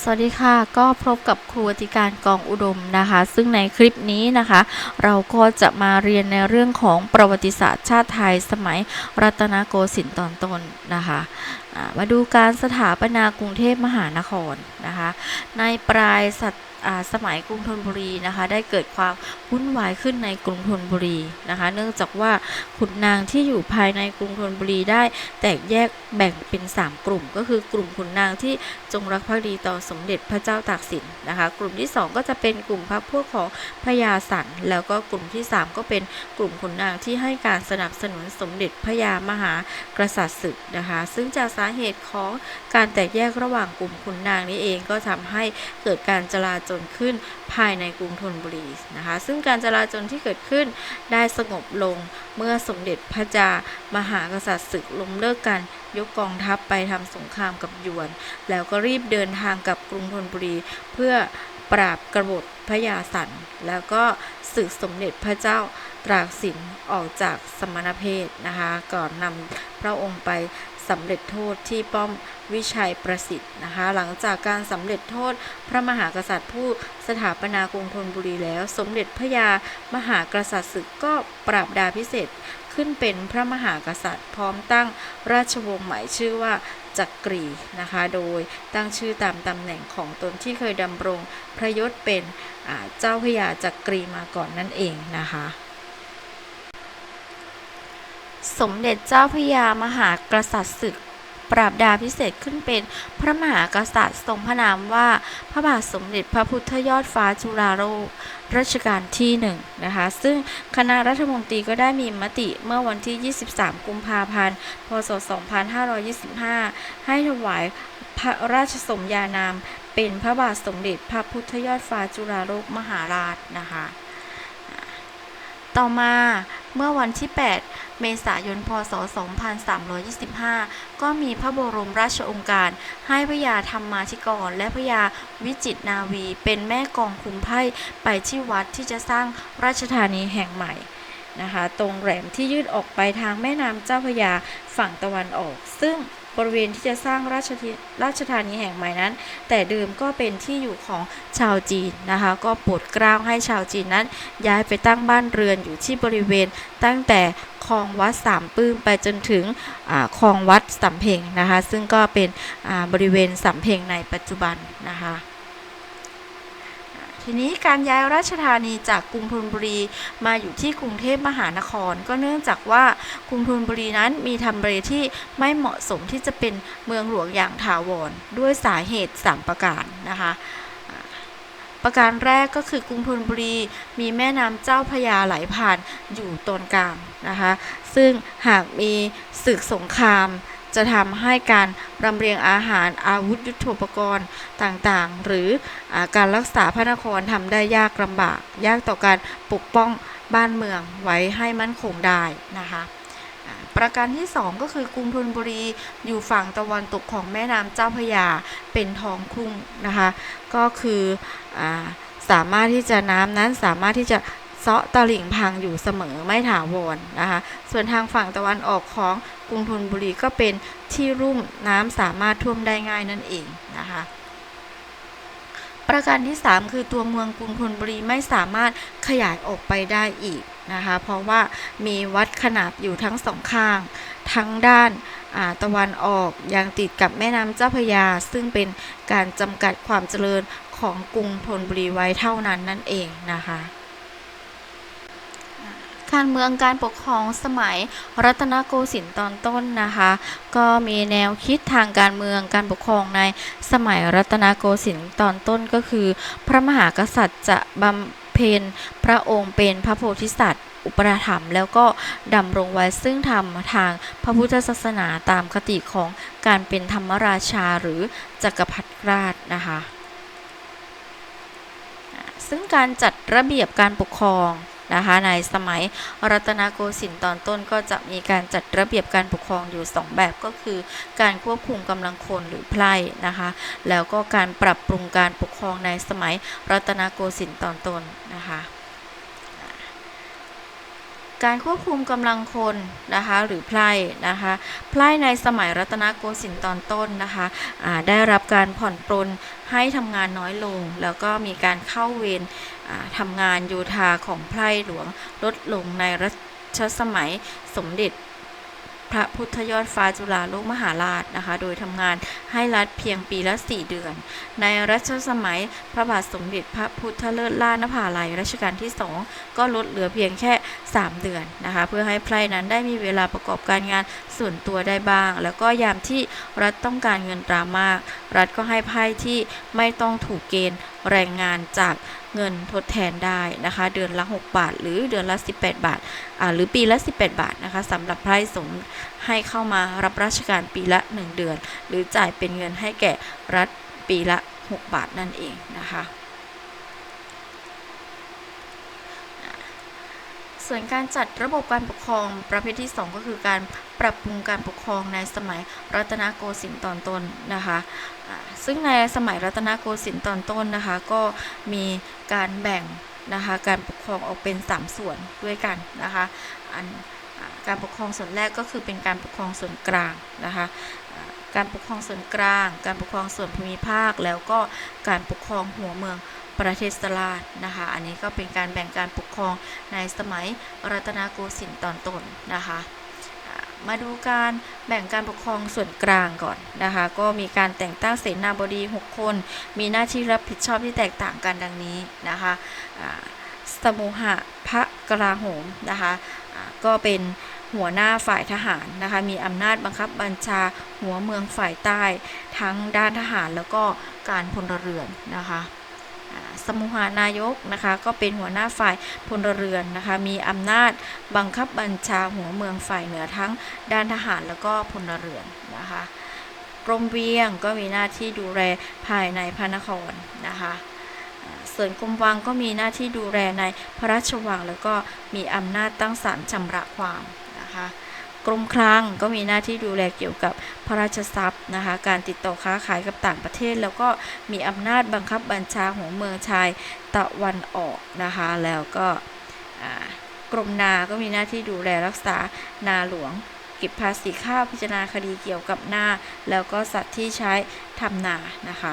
สวัสดีค่ะ ก็พบกับครูอธิการกองอุดมนะคะ ซึ่งในคลิปนี้นะคะ เราก็จะมาเรียนในเรื่องของประวัติศาสตร์ชาติไทยสมัยรัตนโกสินทร์ตอนต้นนะคะมาดูการสถาปนากรุงเทพมหานครนะคะ ในปลายศต สมัยกรุงธนบุรีนะคะได้เกิดความวุ่นวายขึ้นในกรุงธนบุรีนะคะ เนื่องจากว่าขุนนางที่อยู่ภายในกรุงธนบุรีได้แตกแยกแบ่งเป็น 3 กลุ่ม ก็คือกลุ่มขุนนางที่จงรักภักดีต่อสมเด็จพระเจ้าตากสินนะคะ กลุ่มที่ 2 ก็จะเป็นกลุ่มพรรคพวกของพระยาสันแล้วก็กลุ่มที่ 3 ก็เป็นกลุ่มขุนนางที่ให้การสนับสนุนสมเด็จพระยามหากษัตริย์ศึกนะคะ ซึ่งจากสาเหตุของการแตกแยกระหว่างกลุ่มขุนนางนี้เองก็ทำให้เกิดการจลาจลขึ้นภายในกรุงธนบุรีนะคะ ซึ่งการจลาจลที่เกิดขึ้นได้สงบลงเมื่อสมเด็จพระยามหากษัตริย์ศึกล้มเลิกกันยกกองทัพไปทำสงครามกับยวน แล้วก็รีบเดินทางกับกรุงธนบุรี เพื่อปราบกบฏพระยาสันแล้วก็ศึกสมเด็จพระเจ้าตรากสินออกจากสมณเพศนะคะ ก่อนนำพระองค์ไป สำเร็จโทษที่ป้อมวิชัยประสิทธิ์นะคะ หลังจากการสำเร็จโทษพระมหากษัตริย์ผู้สถาปนากรุงธนบุรีแล้ว สมเด็จพระยามหากษัตริย์ศึกก็ปราบดาพิเศษขึ้นเป็นพระมหากษัตริย์พร้อมตั้งราชวงศ์ใหม่ชื่อว่าจักรีนะคะ โดยตั้งชื่อตามตำแหน่งของตนที่เคยดำรงพระยศเป็นเจ้าพระยาจักรีมาก่อนนั่นเองนะคะ สมเด็จเจ้าพระยามหากษัตริย์ศึก ปราบดาพิเศษขึ้นเป็นพระมหากษัตริย์ทรงพระนามว่าพระบาทสมเด็จพระพุทธยอดฟ้าจุฬาโลกรัชกาลที่หนึ่งนะคะ ซึ่งคณะรัฐมนตรีก็ได้มีมติเมื่อวันที่ 23 กุมภาพันธ์ พศ 2525 ให้ถวายพระราชสมญานาม เป็นพระบาทสมเด็จพระพุทธยอดฟ้าจุฬาโลกมหาราชนะคะ ต่อมา เมื่อวันที่ 8 เมษายน พศ 2325 ก็มีพระบรมราชองค์การ ให้พระยาธรรมาธิกร และพระยาวิจิตนาวี เป็นแม่กองคุมไพ่ไปที่วัดที่จะสร้างราชธานีแห่งใหม่นะคะ ตรงแหลมที่ยืดออกไปทางแม่น้ำเจ้าพระยาฝั่งตะวันออก ซึ่ง บริเวณที่จะสร้างราชธิราชธานีแห่งใหม่นั้น แต่เดิมก็เป็นที่อยู่ของชาวจีนนะคะ ก็โปรดเกล้าให้ชาวจีนนั้น ย้ายไปตั้งบ้านเรือนอยู่ที่บริเวณตั้งแต่คลองวัดสามปื้มไปจนถึงคลองวัดสำเพ็งนะคะ ซึ่งก็เป็นบริเวณสำเพ็งในปัจจุบันนะคะ ทีนี้การย้ายราชธานีจากกรุงธนบุรีมาอยู่ที่กรุงเทพมหานคร ก็เนื่องจากว่ากรุงธนบุรีนั้นมีทำเลที่ไม่เหมาะสมที่จะเป็นเมืองหลวงอย่างถาวรด้วยสาเหตุ 3 ประการนะคะประการแรกก็คือกรุงธนบุรีมีแม่น้ำเจ้าพยาไหลผ่านอยู่ตอนกลางนะคะ ซึ่งหากมีศึกสงคราม จะทำให้การรำเรียงอาหารอาวุธยุทโธปกรณ์ต่างๆ หรืออการรักษาพระนครทำได้ยากลำบาก ยากต่อการปกป้องบ้านเมืองไว้ให้มั่นคงได้นะคะประการที่ 2 ก็คือกรุงธนบุรีอยู่ฝั่งตะวันตกของแม่น้ำเจ้าพระยาเป็นท้องทุ่งนะคะ ก็คืออสามารถที่จะน้ำนั้นสามารถที่จะ เซาะตลิ่งพังอยู่เสมอไม่ถาวรนะคะ ส่วนทางฝั่งตะวันออกของกรุงธนบุรีก็เป็นที่รุ่มน้ำสามารถท่วมได้ง่ายนั่นเองนะคะประการที่ 3 คือตัวเมืองกรุงธนบุรีไม่สามารถขยายออกไปได้อีกนะคะ เพราะว่ามีวัดขนาบอยู่ทั้งสองข้าง ทั้งด้านาตะวันออกยังติดกับแม่น้ำเจ้าพระยา ซึ่งเป็นการจำกัดความเจริญของกรุงธนบุรีไว้เท่านั้นนั่นเองนะคะ การเมืองการปกครองสมัยรัตนโกสินทร์ตอนต้นนะคะ ก็มีแนวคิดทางการเมืองการปกครองในสมัยรัตนโกสินทร์ตอนต้นก็คือ พระมหากษัตริย์จะบำเพ็ญพระองค์เป็นพระโพธิสัตว์อุปถัมภ์แล้วก็ดำรงไว้ซึ่งธรรมทางพระพุทธศาสนาตามคติของการเป็นธรรมราชาหรือจักรพรรดิราชนะคะ ซึ่งการจัดระเบียบการปกครอง นะคะในสมัยรัตนโกสินทร์ตอนต้นก็จะมีการจัดระเบียบการปกครองอยู่ 2 แบบก็คือ การควบคุมกำลังคนหรือไพร่นะคะแล้วก็การปรับปรุงการปกครองในสมัยรัตนโกสินทร์ตอนต้นนะคะ การควบคุมกำลังคนนะคะหรือไพร่นะคะไพร่ในสมัยรัตนโกสินทร์ตอนต้นนะคะได้รับการผ่อนปรนให้ทำงานน้อยลง แล้วก็มีการเข้าเวรอ่าทำงานโยธาของไพร่หลวงลดลงในรัชสมัยสมเด็จ ระพุทธยอดฟ้าจุฬาโลกมหาราชนะคะ โดยทำงานให้รัฐเพียงปีละ 4 เดือน ในรัชสมัยพระบาทสมเด็จพระพุทธเลิศล่านภาลัยรัชกาลที่ 2 ก็ลดเหลือเพียงแค่ 3 เดือนนะคะ เพื่อให้ไพร่นั้นได้มีเวลาประกอบการงานส่วนตัวได้บ้าง แล้วก็ยามที่รัฐต้องการเงินตรามาก รัฐก็ให้ไพ่ที่ไม่ต้องถูกเกณฑ์แรงงานจาก เงินทดแทนได้นะคะ เดือนละ 6 บาท หรือเดือนละ 18 บาทอ่าหรือปีละ 18 บาทนะคะสำหรับไพร่สงให้เข้ามารับราชการปีละ 1 เดือน หรือจ่ายเป็นเงินให้แก่รัฐปีละ 6 บาทนั่นเองนะคะ ส่วนการจัดระบบการปกครองประเภทที่ 2 ก็คือการปรับปรุงการปกครองในสมัยรัตนโกสินทร์ตอนต้นนะคะซึ่งในสมัยรัตนโกสินทร์ตอนต้นนะคะ ก็มีการแบ่งนะคะการปกครองออกเป็น 3 ส่วนด้วยกันนะคะอันการปกครองส่วนแรกก็คือเป็นการปกครองส่วนกลางนะคะการปกครองส่วนกลาง การปกครองส่วนภูมิภาค แล้วก็การปกครองหัวเมือง ประเทศสลาดนะคะ อันนี้ก็เป็นการแบ่งการปกครองในสมัยรัตนโกสินทร์ตอนต้นนะคะมาดูการแบ่งการปกครองส่วนกลางก่อนนะคะ ก็มีการแต่งตั้งเสนาบดี 6 คน มีหน้าที่รับผิดชอบที่แตกต่างกันดังนี้นะคะสมุหะพระกลาโหมนะคะก็เป็นหัวหน้าฝ่ายทหารนะคะ มีอำนาจบังคับบัญชาหัวเมืองฝ่ายใต้ ทั้งด้านทหารแล้วก็การพลเรือนนะคะ สมุหานายกนะคะ ก็เป็นหัวหน้าฝ่ายพลเรือนนะคะ มีอำนาจบังคับบัญชาหัวเมืองฝ่ายเหนือทั้งด้านทหารแล้วก็พลเรือนนะคะกรมเวียงก็มีหน้าที่ดูแลภายในพระนครนะคะอ่าส่วนกรมวังก็มีหน้าที่ดูแลในพระราชวัง แล้วก็มีอำนาจตั้งศาลชำระความนะคะ กรมคลังก็มีหน้าที่ดูแลเกี่ยวกับพระราชทรัพย์นะคะ การติดต่อค้าขายกับต่างประเทศ แล้วก็มีอำนาจบังคับบัญชาหัวเมืองชายตะวันออกนะคะ แล้วก็กรมนา ก็มีหน้าที่ดูแลรักษานาหลวง เก็บภาษีข้าวพิจารณาคดีเกี่ยวกับนา แล้วก็สัตว์ที่ใช้ทำนานะคะ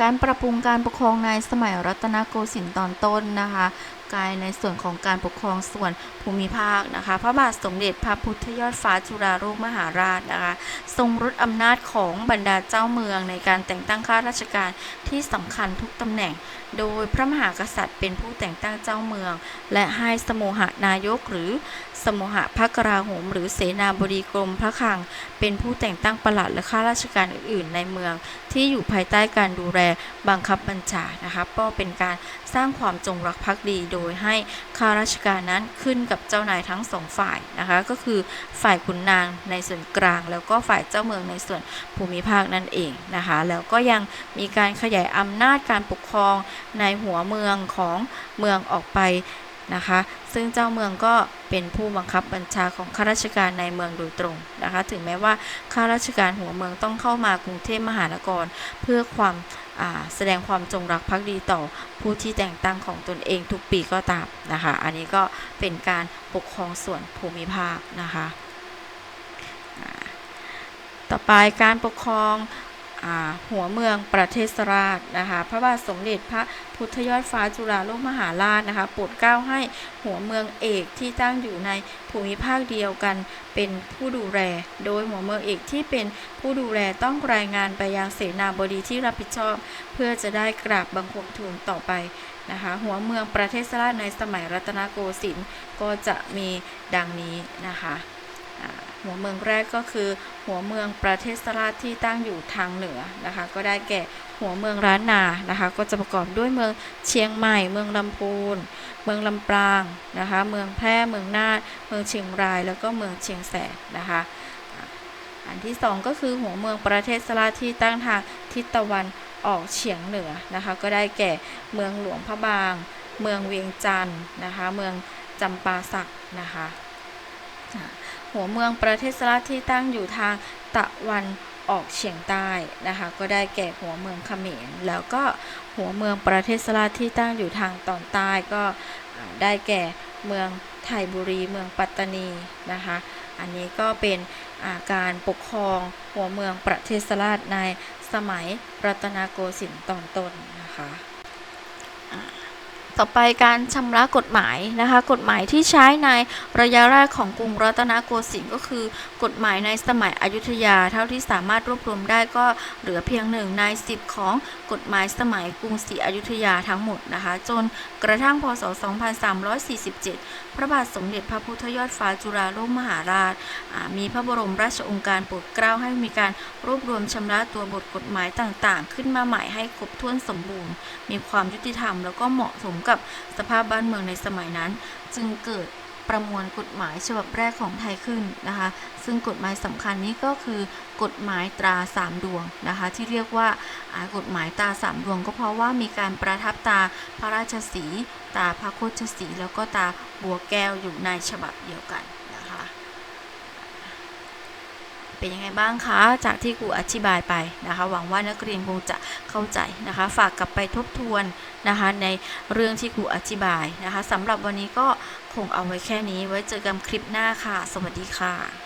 การปรับปรุงการปกครองในสมัยรัตนโกสินทร์ตอนต้นนะคะ กายในส่วนของการปกครองส่วนภูมิภาคนะคะ พระบาทสมเด็จพระพุทธยอดฟ้าจุฬาโลกมหาราชนะคะ ทรงรุดอำนาจของบรรดาเจ้าเมืองในการแต่งตั้งข้าราชการที่สำคัญทุกตำแหน่ง โดยพระมหากษัตริย์เป็นผู้แต่งตั้งเจ้าเมือง และให้สโมหนายกหรือสโมหพระกราโหม หรือเสนาบดีกรมพระคลัง เป็นผู้แต่งตั้งประหลัดและข้าราชการอื่น ๆ ในเมืองที่อยู่ภายใต้การดูแล บังคับบัญชานะคะก็เป็นการสร้างความจงรักภักดีโดยให้ข้าราชการนั้นขึ้นกับเจ้านายทั้งสองฝ่ายนะคะก็คือฝ่ายขุนนางในส่วนกลาง แล้วก็ฝ่ายเจ้าเมืองในส่วนภูมิภาคนั่นเองนะคะแล้วก็ยังมีการขยายอำนาจการปกครองในหัวเมืองของเมืองออกไป นะคะ ซึ่งเจ้าเมืองก็เป็นผู้บังคับบัญชาของข้าราชการในเมืองโดยตรงนะคะ ถึงแม้ว่าข้าราชการหัวเมืองต้องเข้ามากรุงเทพมหานครเพื่อความาแสดงความจงรักภักดีต่อผู้ที่แต่งตั้งของตนเองทุกปีก็ตามนะคะ อันนี้ก็เป็นการปกครองส่วนภูมิภาคนะคะ ต่อไปการปกครอง หัวเมืองประเทศราชนะคะพระบาทสมเด็จพระพุทธยอดฟ้าจุฬาโลกมหาราชนะคะโปรดเกล้าให้หัวเมืองเอกที่ตั้งอยู่ในภูมิภาคเดียวกันเป็นผู้ดูแล โดยหัวเมืองเอกที่เป็นผู้ดูแลต้องรายงานไปยังเสนาบดีที่รับผิดชอบ เพื่อจะได้กราบบังคมทูลต่อไปนะคะหัวเมืองประเทศราชในสมัยรัตนโกสินทร์ก็จะมีดังนี้นะคะ หัวเมืองแรกก็คือ หัวเมืองประเทศสราชที่ตั้งอยู่ทางเหนือนะคะ ก็ได้แก่หัวเมืองร้านนานะคะ ก็จะประกอบด้วยเมืองเชียงใหม่ เมืองลำพูน เมืองลำปางนะคะ เมืองแพร่ เมืองน่านเมืองเชียงราย แล้วก็เมืองเชียงแสนนะคะอันที่สองก็คือหัวเมืองประเทศสราที่ตั้งทางทิศตะวันออกเฉียงเหนือนะคะ ก็ได้แก่เมืองหลวงพระบาง เมืองเวียงจันทร์นะคะ เมืองจำปาสักนะคะ หัวเมืองประเทศสราชที่ตั้งอยู่ทางตะวันออกเฉียงใต้นะคะก็ได้แก่หัวเมืองเขมร แล้วก็หัวเมืองประเทศสราชที่ตั้งอยู่ทางตอนใต้ก็ได้แก่เมืองไทยบุรีเมืองปัตตานีนะคะอันนี้ก็เป็นอาการปกครองหัวเมืองประเทศราชในสมัยรัตนโกสินทร์ตอนต้นนะคะ ต่อไปการชำระกฎหมายนะคะ กฎหมายที่ใช้ในระยะแรกของกรุงรัตนโกสินทร์ก็คือ กฎหมายในสมัยอยุธยา เท่าที่สามารถรวบรวมได้ก็เหลือเพียงหนึ่งในสิบของกฎหมายสมัยกรุงศรีอยุธยาทั้งหมดนะคะ จนกระทั่งพศ 2347พระบาทสมเด็จพระพุทธยอดฟ้าจุฬาโลกมหาราช มีพระบรมราชองค์การโปรดเกล้าให้มีการรวบรวมชำระตัวบทกฎหมายต่างๆ ขึ้นมาใหม่ให้ครบถ้วนสมบูรณ์ มีความยุติธรรมแล้วก็เหมาะสมกับสภาพบ้านเมืองในสมัยนั้น จึงเกิด ประมวลกฎหมายฉบับแรกของไทยขึ้นนะคะ ซึ่งกฎหมายสำคัญนี้ก็คือกฎหมายตราสามดวงนะคะ ที่เรียกว่ากฎหมายตราสามดวง ก็เพราะว่ามีการประทับตาพระราชสี ตาพระโคชสี แล้วก็ตาบัวแก้วอยู่ในฉบับเดียวกันนะคะ เป็นยังไงบ้างคะ จากที่ครูอธิบายไปนะคะ หวังว่านักเรียนคงจะเข้าใจนะคะ ฝากกลับไปทบทวนนะคะในเรื่องที่ครูอธิบายนะคะสำหรับวันนี้ก็ คงเอาไว้แค่นี้ไว้เจอกันคลิปหน้าค่ะ สวัสดีค่ะ